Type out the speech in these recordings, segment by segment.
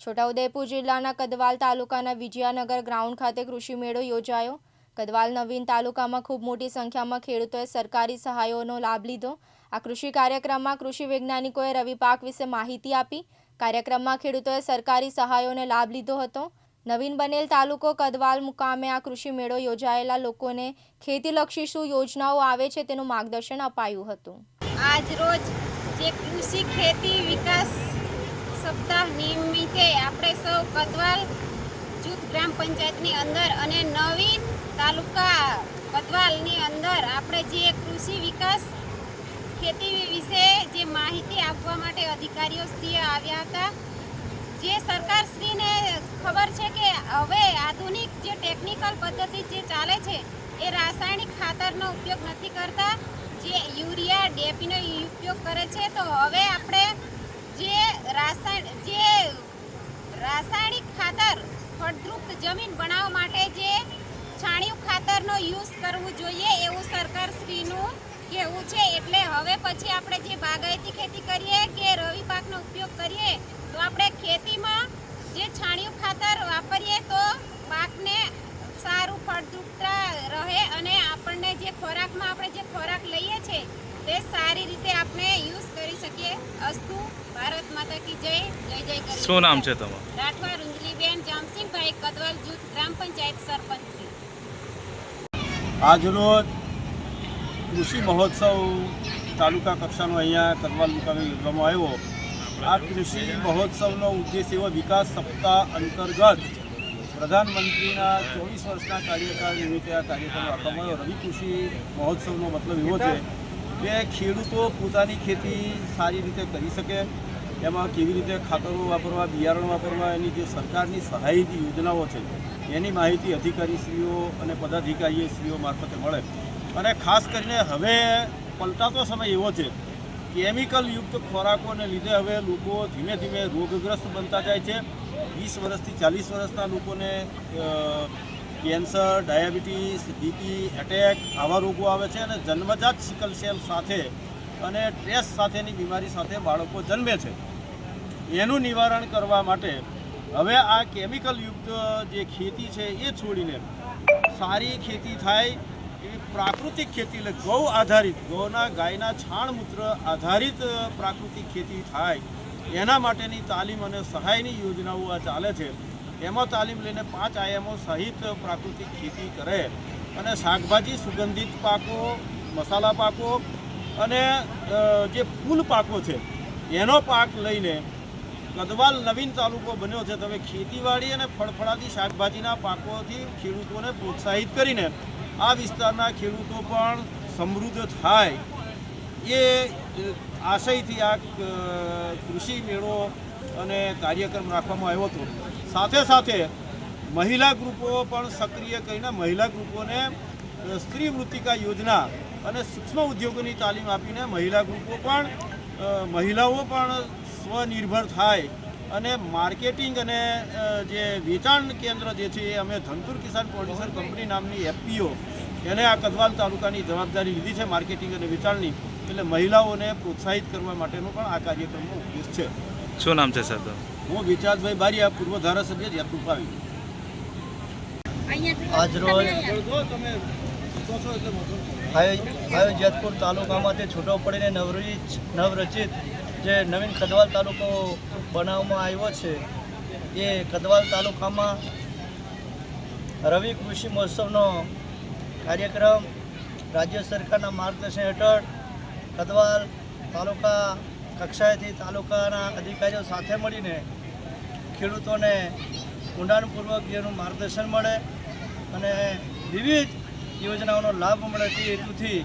છોટાઉદેપુર જિલ્લાના કદવાલ તાલુકાના વિજયાનગર ગ્રાઉન્ડ ખાતે કૃષિ મેળો યોજાયો. કદવાલ નવીન તાલુકામાં ખૂબ મોટી સંખ્યામાં ખેડૂતોએ સરકારી સહાયોનો લાભ લીધો. આ કૃષિ કાર્યક્રમમાં કૃષિ વૈજ્ઞાનિકોએ રવિ પાક વિશે માહિતી આપી. કાર્યક્રમમાં ખેડૂતોએ સરકારી સહાયોને લાભ લીધો હતો. નવીન બનેલ તાલુકો કદવાલ મુકામે આ કૃષિ મેળો યોજાયેલા લોકોને ખેતીલક્ષી શું યોજનાઓ આવે છે તેનું માર્ગદર્શન અપાયું હતું. આજ રોજ જે કૃષિ ખેતી વિકાસ સપ્તાહ નિમિત્તે આપણે સૌ કદવાલ જૂથ ગ્રામ પંચાયતની અંદર અને નવીન તાલુકા કદવાલની અંદર આપણે જે કૃષિ વિકાસ ખેતી વિશે જે માહિતી આપવા માટે અધિકારીઓ શ્રી આવ્યા હતા, જે સરકાર શ્રીને ખબર છે કે હવે આધુનિક જે ટેકનિકલ પદ્ધતિ જે ચાલે છે, એ રાસાયણિક ખાતરનો ઉપયોગ નથી કરતા, જે યુરિયા ડીએપીનો ઉપયોગ કરે છે, તો હવે આપણે જે રાસાયણ જે રાસાયણિક ખાતર ફળદ્રુપ જમીન બનાવવા માટે જે છાણિયું ખાતરનો યુઝ કરવું જોઈએ એવું સરકારશ્રીનું કહેવું છે. એટલે હવે પછી આપણે જે બાગાયતી ખેતી કરીએ કે રવિ પાકનો ઉપયોગ કરીએ, તો આપણે ખેતીમાં જે છાણિયું ખાતર વાપરીએ તો પાકને સારું ફળદ્રુપતા રહે અને આપણને જે ખોરાકમાં આપણે જે ખોરાક લઈએ છીએ તે સારી રીતે આપણે યુઝ કરી શકીએ. અસ્તુ ભારત માતા કી જય જય જય કરી શું નામ છે તમારું? રાઠવા રૂંજલીબેન જામસિંહભાઈ કદવાલ જૂથ ગ્રામ પંચાયત સરપંચ શ્રી. આજરોજ કૃષિ મહોત્સવ તાલુકા કક્ષાનો અહીંયા કદવાલ મુકામે યોજવામાં આવ્યો. આ કૃષિ મહોત્સવનો ઉદ્દેશ એવો વિકાસ સપ્તાહ અંતર્ગત પ્રધાનમંત્રીના ચોવીસ વર્ષના કાર્યકાળ નિમિત્તે આ કાર્યક્રમ રાખવામાં આવ્યો. રવિ કૃષિ મહોત્સવનો મતલબ એવો છે કે ખેડૂતો પોતાની ખેતી સારી રીતે કરી શકે એમાં કેવી રીતે ખાતરો વાપરવા, બિયારણ વાપરવા, એની જે સરકારની સહાયની યોજનાઓ છે, એની માહિતી અધિકારીશ્રીઓ અને પદાધિકારીશ્રીઓ મારફતે મળે. અને ખાસ કરીને હવે પલટાતો સમય એવો છે, કેમિકલ યુક્ત ખોરાકોને લીધે હવે લોકો ધીમે ધીમે રોગગ્રસ્ત બનતા જાય છે. વીસ વર્ષથી ચાલીસ વર્ષના લોકોને કેન્સર, ડાયાબિટીસ, બીપી, એટેક આવા રોગો આવે છે અને જન્મજાત સિકલ સેલ સાથે અને ટ્રેસ સાથેની બીમારી સાથે બાળકો જન્મે છે. એનું નિવારણ કરવા માટે હવે આ કેમિકલયુક્ત જે ખેતી છે એ છોડીને સારી ખેતી થાય એવી પ્રાકૃતિક ખેતી એટલે ગૌ આધારિત ગૌના ગાયના છાણ મૂત્ર આધારિત પ્રાકૃતિક ખેતી થાય. એના માટેની તાલીમ અને સહાયની યોજનાઓ આ ચાલે છે. એમાં તાલીમ લઈને પાંચ આયામો સહિત પ્રાકૃતિક ખેતી કરે. અને શાકભાજી સુગંધિત પાકો, મસાલા પાકો અને જે ફૂલ પાકો છે, એનો પાક લઈને કદવાલ નવીન તાલુકો બન્યો છે. તમે ખેતીવાડી અને ફળફળાદી શાકભાજીના પાકોથી ખેડૂતોને પ્રોત્સાહિત કરીને આ વિસ્તારના ખેડૂતો પણ સમૃદ્ધ થાય. એ આશયથી આ કૃષિ મેળો અને કાર્યક્રમ રાખવામાં આવ્યો હતો. સાથે સાથે મહિલા ગ્રુપો પણ સક્રિય કરીને મહિલા ગ્રુપોને સ્ત્રી વૃત્તિકા યોજના અને સૂક્ષ્મ ઉદ્યોગોની તાલીમ આપીને મહિલા ગ્રુપો પણ મહિલાઓ પણ સ્વનિર્ભર થાય અને માર્કેટિંગ અને જે વેચાણ કેન્દ્ર જે છે એ અમે ધનપુર કિસાન પ્રોડ્યુસર કંપની નામની એફપીઓ એને આ કદવાલ તાલુકાની જવાબદારી લીધી છે માર્કેટિંગ અને વેચાણની એટલે મહિલાઓને પ્રોત્સાહિત કરવા માટેનો પણ આ કાર્યક્રમનો ઉદ્દેશ છે. શું નામ છે સર? હું વિચારભાઈ બારીયા પૂર્વ ધારાસભ્ય જેતપુર પાવી. આજરોજ હાયો જેતપુર તાલુકામાંથી છૂટો પડીને નવરચિત નવરચિત જે નવીન કદવાલ તાલુકો બનાવવામાં આવ્યો છે, એ કદવાલ તાલુકામાં રવિ કૃષિ મહોત્સવનો કાર્યક્રમ રાજ્ય સરકારના માર્ગદર્શન હેઠળ કદવાલ તાલુકા કક્ષાએથી તાલુકાના અધિકારીઓ સાથે મળીને ખેડૂતોને ઊંડાણપૂર્વક જેનું માર્ગદર્શન મળે અને વિવિધ યોજનાઓનો લાભ મળે તે હેતુથી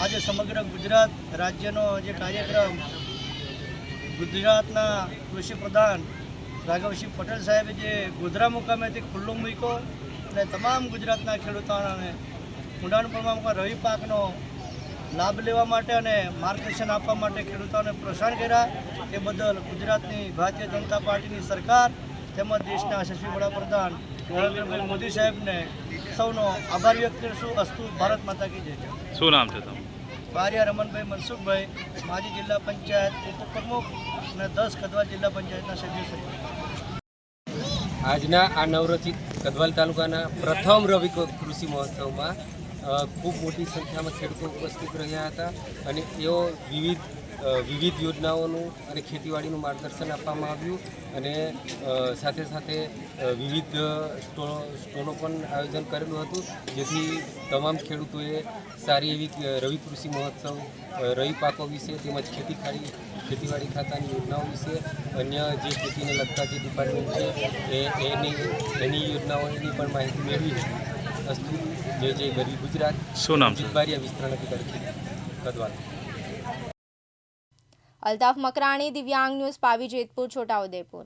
આજે સમગ્ર ગુજરાત રાજ્યનો જે કાર્યક્રમ ગુજરાતના કૃષિ પ્રધાન રાઘવસિંહ પટેલ સાહેબે જે ગોધરા મુકામેથી ખુલ્લો મૂક્યો અને તમામ ગુજરાતના ખેડૂતોને ઊંડાણપૂર્વક રવિ પાકનો લાભ લેવા માટે અને માર્ગદર્શન આપવા માટે ખેડૂતોને પ્રોત્સાહન કર્યા. એ બદલ ગુજરાતની ભારતીય જનતા પાર્ટીની સરકાર તેમજ દેશના યશસ્વી વડાપ્રધાન નરેન્દ્રભાઈ મોદી સાહેબને સૌનો આભાર વ્યક્ત કરીશું અસ્તુ ભારત માતા કી જય. શું નામ છે તમારું? બારિયા રમણભાઈ, મનસુખભાઈ, માજી જિલ્લા પંચાયત ઉપપ્રમુખ અને દસ કદવાલ જિલ્લા પંચાયતના સભ્ય આજના આ નવરચિત કદવાલ તાલુકાના પ્રથમ રવિ કૃષિ મહોત્સવમાં ખૂબ મોટી સંખ્યામાં ખેડૂતો ઉપસ્થિત રહ્યા હતા અને એઓ વિવિધ વિવિધ યોજનાઓનું અને ખેતીવાડીનું માર્ગદર્શન આપવામાં આવ્યું અને સાથે સાથે વિવિધ સ્ટોલો પણ આયોજન કરેલું હતું જેથી તમામ ખેડૂતોએ સારી એવી રવિ કૃષિ મહોત્સવ રવિ પાકો વિશે તેમજ ખેતી ખાડી ખેતીવાડી ખાતાની યોજનાઓ વિશે અન્ય જે ખેતીને લગતા જે ડિપાર્ટમેન્ટ છે એ એની એની યોજનાઓની પણ માહિતી મેળવી હતી અસ્તુ જય જય ગરીબ ગુજરાત શું નામ છે? જીતબારિયા વિસ્તરણ અધિકારી કદવાલ. અલ્તાફ મકરાણી દિવ્યાંગ ન્યૂઝ પાવી જેતપુર છોટાઉદેપુર.